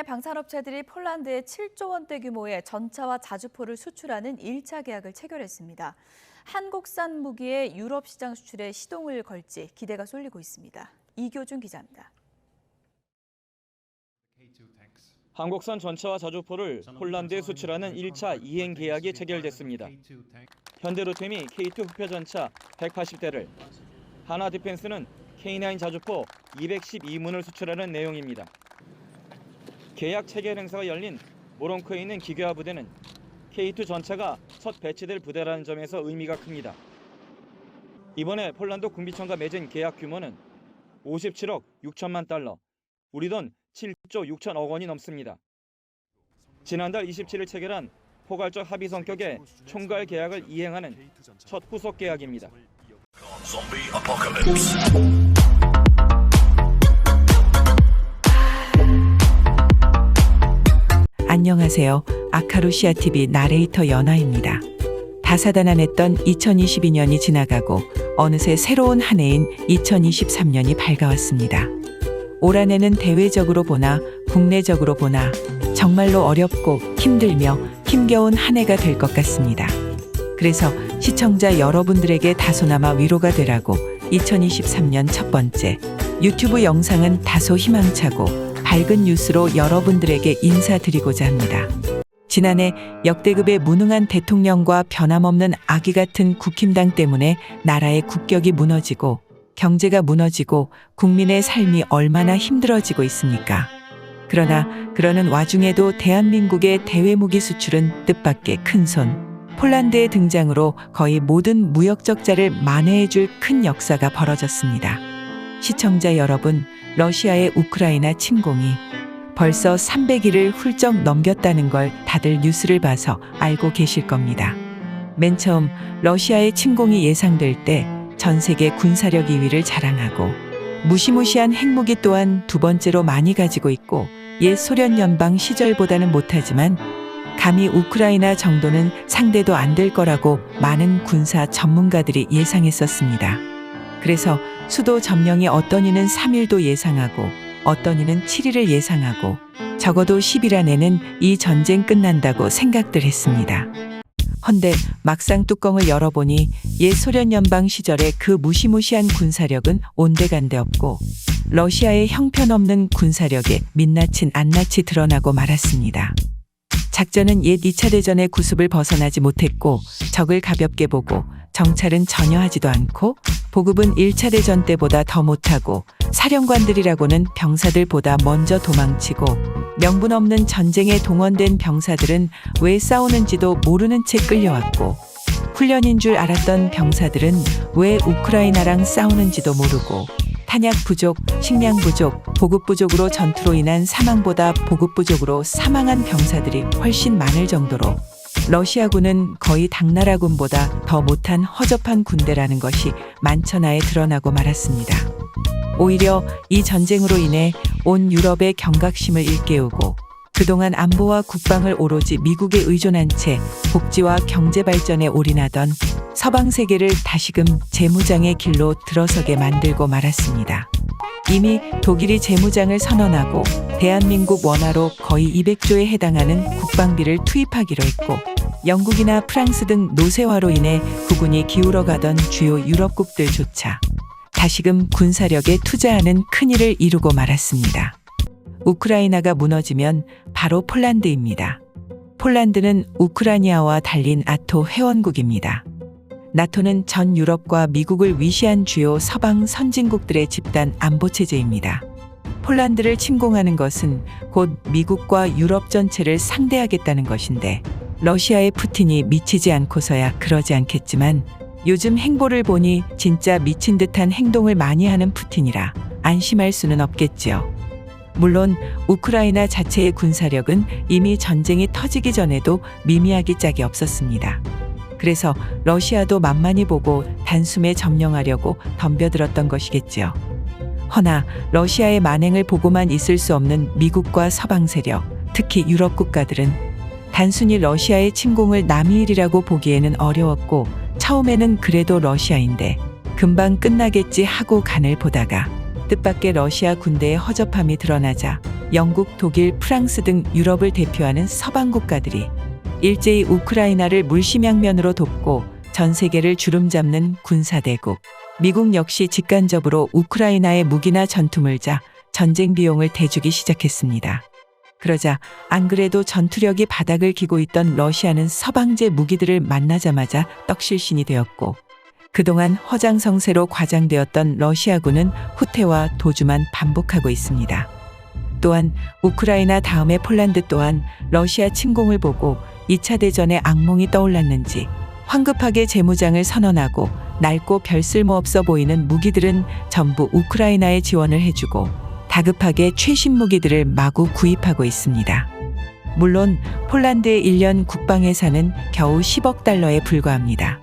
국내 방산업체들이 폴란드에 7조 원대 규모의 전차와 자주포를 수출하는 1차 계약을 체결했습니다. 한국산 무기의 유럽 시장 수출에 시동을 걸지 기대가 쏠리고 있습니다. 이교준 기자입니다. 한국산 전차와 자주포를 폴란드에 수출하는 1차 이행 계약이 체결됐습니다. 현대로템이 K2 흡표 전차 180대를, 하나 디펜스는 K9 자주포 212문을 수출하는 내용입니다. 계약 체결 행사가 열린 모롱코에 있는 기계화 부대는 K2 전차가 첫 배치될 부대라는 점에서 의미가 큽니다. 이번에 폴란드 군비청과 맺은 계약 규모는 57억 6천만 달러, 우리 돈 7조 6천억 원이 넘습니다. 지난달 27일 체결한 포괄적 합의 성격의 총괄 계약을 이행하는 첫 후속 계약입니다. 안녕하세요. 아카루시아 TV 나레이터 연아입니다. 다사다난했던 2022년이 지나가고 어느새 새로운 한 해인 2023년이 밝아왔습니다. 올 한 해는 대외적으로 보나 국내적으로 보나 정말로 어렵고 힘들며 힘겨운 한 해가 될 것 같습니다. 그래서 시청자 여러분들에게 다소나마 위로가 되라고 2023년 첫 번째 유튜브 영상은 다소 희망차고 밝은 뉴스로 여러분들에게 인사드리고자 합니다. 지난해 역대급의 무능한 대통령과 변함없는 아기 같은 국힘당 때문에 나라의 국격이 무너지고 경제가 무너지고 국민의 삶이 얼마나 힘들어지고 있습니까? 그러나 그러는 와중에도 대한민국의 대외무기 수출은 뜻밖의 큰 손. 폴란드의 등장으로 거의 모든 무역 적자를 만회해줄 큰 역사가 벌어졌습니다. 시청자 여러분, 러시아의 우크라이나 침공이 벌써 300일을 훌쩍 넘겼다는 걸 다들 뉴스를 봐서 알고 계실 겁니다. 맨 처음 러시아의 침공이 예상될 때 전 세계 군사력 2위를 자랑하고 무시무시한 핵무기 또한 두 번째로 많이 가지고 있고 옛 소련 연방 시절보다는 못하지만 감히 우크라이나 정도는 상대도 안 될 거라고 많은 군사 전문가들이 예상했었습니다. 그래서 수도 점령이 어떤 이는 3일도 예상하고 어떤 이는 7일을 예상하고 적어도 10일 안에는 이 전쟁 끝난다고 생각들 했습니다. 헌데 막상 뚜껑을 열어보니 옛 소련 연방 시절의 그 무시무시한 군사력은 온데간데 없고 러시아의 형편없는 군사력에 민낯인 안낯이 드러나고 말았습니다. 작전은 옛 2차 대전의 구습을 벗어나지 못했고 적을 가볍게 보고 정찰은 전혀 하지도 않고 보급은 1차 대전 때보다 더 못하고 사령관들이라고는 병사들보다 먼저 도망치고 명분 없는 전쟁에 동원된 병사들은 왜 싸우는지도 모르는 채 끌려왔고 훈련인 줄 알았던 병사들은 왜 우크라이나랑 싸우는지도 모르고 탄약 부족, 식량 부족, 보급 부족으로 전투로 인한 사망보다 보급 부족으로 사망한 병사들이 훨씬 많을 정도로 러시아군은 거의 당나라군보다 더 못한 허접한 군대라는 것이 만천하에 드러나고 말았습니다. 오히려 이 전쟁으로 인해 온 유럽의 경각심을 일깨우고 그동안 안보와 국방을 오로지 미국에 의존한 채 복지와 경제 발전에 올인하던 서방 세계를 다시금 재무장의 길로 들어서게 만들고 말았습니다. 이미 독일이 재무장을 선언하고 대한민국 원화로 거의 200조에 해당하는 국방비를 투입하기로 했고 영국이나 프랑스 등 노세화로 인해 국군이 기울어가던 주요 유럽국들조차 다시금 군사력에 투자하는 큰일을 이루고 말았습니다. 우크라이나가 무너지면 바로 폴란드입니다. 폴란드는 우크라이나와 달린 아토 회원국입니다. 나토는 전 유럽과 미국을 위시한 주요 서방 선진국들의 집단 안보 체제입니다. 폴란드를 침공하는 것은 곧 미국과 유럽 전체를 상대하겠다는 것인데 러시아의 푸틴이 미치지 않고서야 그러지 않겠지만 요즘 행보를 보니 진짜 미친 듯한 행동을 많이 하는 푸틴이라 안심할 수는 없겠지요. 물론 우크라이나 자체의 군사력은 이미 전쟁이 터지기 전에도 미미하기 짝이 없었습니다. 그래서 러시아도 만만히 보고 단숨에 점령하려고 덤벼들었던 것이겠지요. 허나 러시아의 만행을 보고만 있을 수 없는 미국과 서방 세력, 특히 유럽 국가들은 단순히 러시아의 침공을 남의 일이라고 보기에는 어려웠고 처음에는 그래도 러시아인데 금방 끝나겠지 하고 간을 보다가 뜻밖의 러시아 군대의 허접함이 드러나자 영국, 독일, 프랑스 등 유럽을 대표하는 서방 국가들이 일제히 우크라이나를 물심양면으로 돕고 전 세계를 주름잡는 군사대국. 미국 역시 직간접으로 우크라이나에 무기나 전투물자, 전쟁 비용을 대주기 시작했습니다. 그러자 안 그래도 전투력이 바닥을 기고 있던 러시아는 서방제 무기들을 만나자마자 떡실신이 되었고 그동안 허장성세로 과장되었던 러시아군은 후퇴와 도주만 반복하고 있습니다. 또한 우크라이나 다음에 폴란드 또한 러시아 침공을 보고 2차 대전의 악몽이 떠올랐는지 황급하게 재무장을 선언하고 낡고 별 쓸모 없어 보이는 무기들은 전부 우크라이나에 지원을 해주고 다급하게 최신 무기들을 마구 구입하고 있습니다. 물론 폴란드의 1년 국방 예산은 겨우 10억 달러에 불과합니다.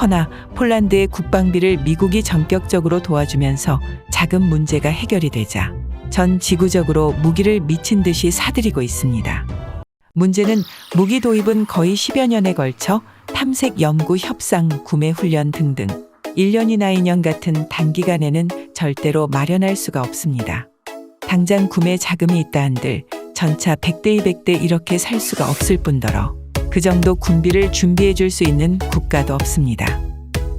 허나 폴란드의 국방비를 미국이 전격적으로 도와주면서 자금 문제가 해결이 되자 전 지구적으로 무기를 미친 듯이 사들이고 있습니다. 문제는 무기 도입은 거의 10여 년에 걸쳐 탐색 연구 협상 구매 훈련 등등 1년이나 2년 같은 단기간에는 절대로 마련할 수가 없습니다. 당장 구매 자금이 있다 한들 전차 100대 200대 이렇게 살 수가 없을 뿐더러 그 정도 군비를 준비해 줄 수 있는 국가도 없습니다.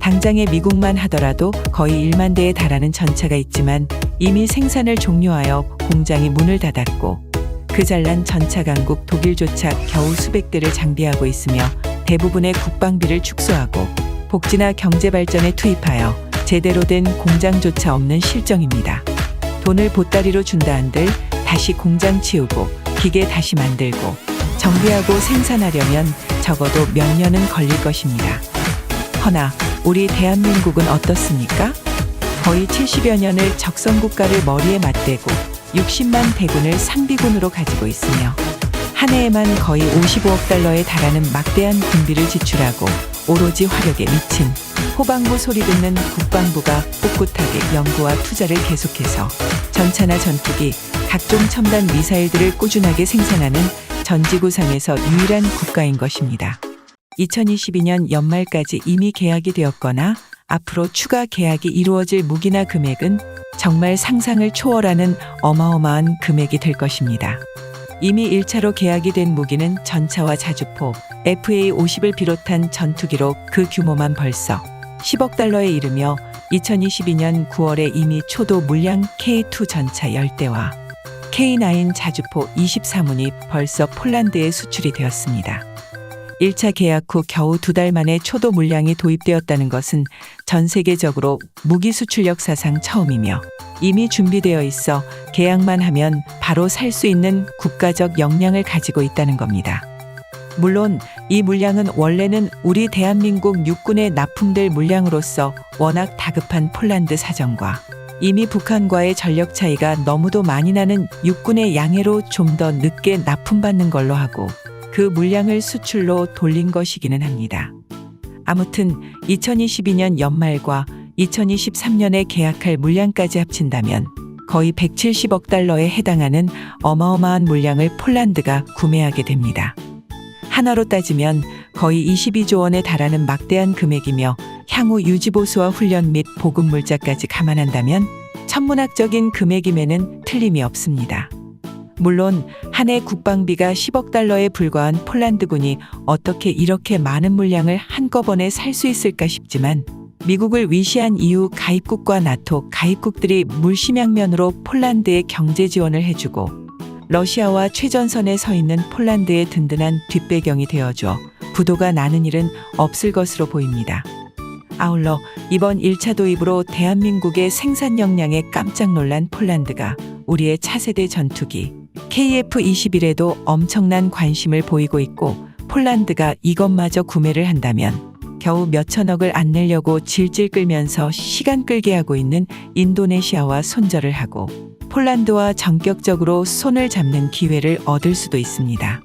당장의 미국만 하더라도 거의 1만 대에 달하는 전차가 있지만 이미 생산을 종료하여 공장이 문을 닫았고 그 잘난 전차 강국 독일조차 겨우 수백 대를 장비하고 있으며 대부분의 국방비를 축소하고 복지나 경제 발전에 투입하여 제대로 된 공장조차 없는 실정입니다. 돈을 보따리로 준다 한들 다시 공장 치우고 기계 다시 만들고 정비하고 생산하려면 적어도 몇 년은 걸릴 것입니다. 허나 우리 대한민국은 어떻습니까? 거의 70여 년을 적성국가를 머리에 맞대고 60만 대군을 상비군으로 가지고 있으며 한 해에만 거의 55억 달러에 달하는 막대한 군비를 지출하고 오로지 화력에 미친 호방부 소리 듣는 국방부가 꿋꿋하게 연구와 투자를 계속해서 전차나 전투기, 각종 첨단 미사일들을 꾸준하게 생산하는 전지구상에서 유일한 국가인 것입니다. 2022년 연말까지 이미 계약이 되었거나 앞으로 추가 계약이 이루어질 무기나 금액은 정말 상상을 초월하는 어마어마한 금액이 될 것입니다. 이미 1차로 계약이 된 무기는 전차와 자주포, FA-50을 비롯한 전투기로 그 규모만 벌써 10억 달러에 이르며 2022년 9월에 이미 초도 물량 K2 전차 10대와 K9 자주포 23운이 벌써 폴란드에 수출이 되었습니다. 1차 계약 후 겨우 두 달 만에 초도 물량이 도입되었다는 것은 전 세계적으로 무기 수출 역사상 처음이며 이미 준비되어 있어 계약만 하면 바로 살 수 있는 국가적 역량을 가지고 있다는 겁니다. 물론 이 물량은 원래는 우리 대한민국 육군에 납품될 물량으로서 워낙 다급한 폴란드 사정과 이미 북한과의 전력 차이가 너무도 많이 나는 육군의 양해로 좀 더 늦게 납품받는 걸로 하고 그 물량을 수출로 돌린 것이기는 합니다. 아무튼 2022년 연말과 2023년에 계약할 물량까지 합친다면 거의 170억 달러에 해당하는 어마어마한 물량을 폴란드가 구매하게 됩니다. 하나로 따지면 거의 22조 원에 달하는 막대한 금액이며 향후 유지보수와 훈련 및 보급 물자까지 감안한다면 천문학적인 금액임에는 틀림이 없습니다. 물론 한 해 국방비가 10억 달러에 불과한 폴란드군이 어떻게 이렇게 많은 물량을 한꺼번에 살 수 있을까 싶지만 미국을 위시한 이후 가입국과 나토 가입국들이 물심양면으로 폴란드에 경제 지원을 해주고 러시아와 최전선에 서 있는 폴란드의 든든한 뒷배경이 되어줘 부도가 나는 일은 없을 것으로 보입니다. 아울러 이번 1차 도입으로 대한민국의 생산 역량에 깜짝 놀란 폴란드가 우리의 차세대 전투기 KF-21에도 엄청난 관심을 보이고 있고 폴란드가 이것마저 구매를 한다면 겨우 몇천억을 안 내려고 질질 끌면서 시간 끌게 하고 있는 인도네시아와 손절을 하고 폴란드와 전격적으로 손을 잡는 기회를 얻을 수도 있습니다.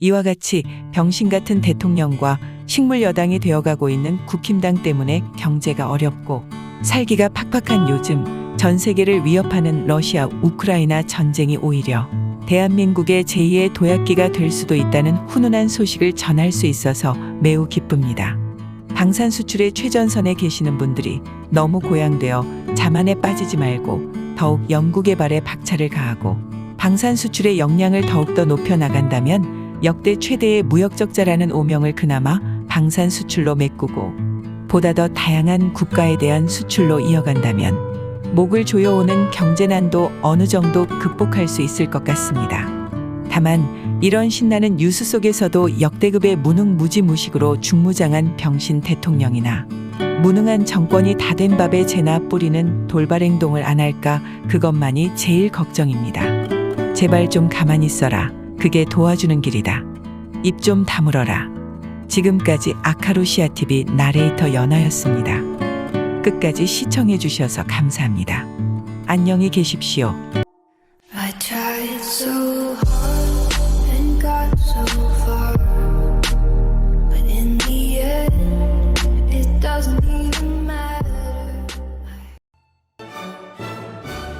이와 같이 병신 같은 대통령과 식물 여당이 되어가고 있는 국힘당 때문에 경제가 어렵고 살기가 팍팍한 요즘 전 세계를 위협하는 러시아 우크라이나 전쟁이 오히려 대한민국의 제2의 도약기가 될 수도 있다는 훈훈한 소식을 전할 수 있어서 매우 기쁩니다. 방산 수출의 최전선에 계시는 분들이 너무 고양되어 자만에 빠지지 말고 더욱 연구개발에 박차를 가하고 방산 수출의 역량을 더욱더 높여 나간다면 역대 최대의 무역 적자라는 오명을 그나마 방산 수출로 메꾸고 보다 더 다양한 국가에 대한 수출로 이어간다면 목을 조여오는 경제난도 어느 정도 극복할 수 있을 것 같습니다. 다만 이런 신나는 뉴스 속에서도 역대급의 무능무지무식으로 중무장한 병신 대통령이나 무능한 정권이 다 된 밥에 재나 뿌리는 돌발 행동을 안 할까 그것만이 제일 걱정입니다. 제발 좀 가만히 있어라. 그게 도와주는 길이다. 입 좀 다물어라. 지금까지 아카루시아 TV 나레이터 연아였습니다. 끝까지 시청해 주셔서 감사합니다. 안녕히 계십시오.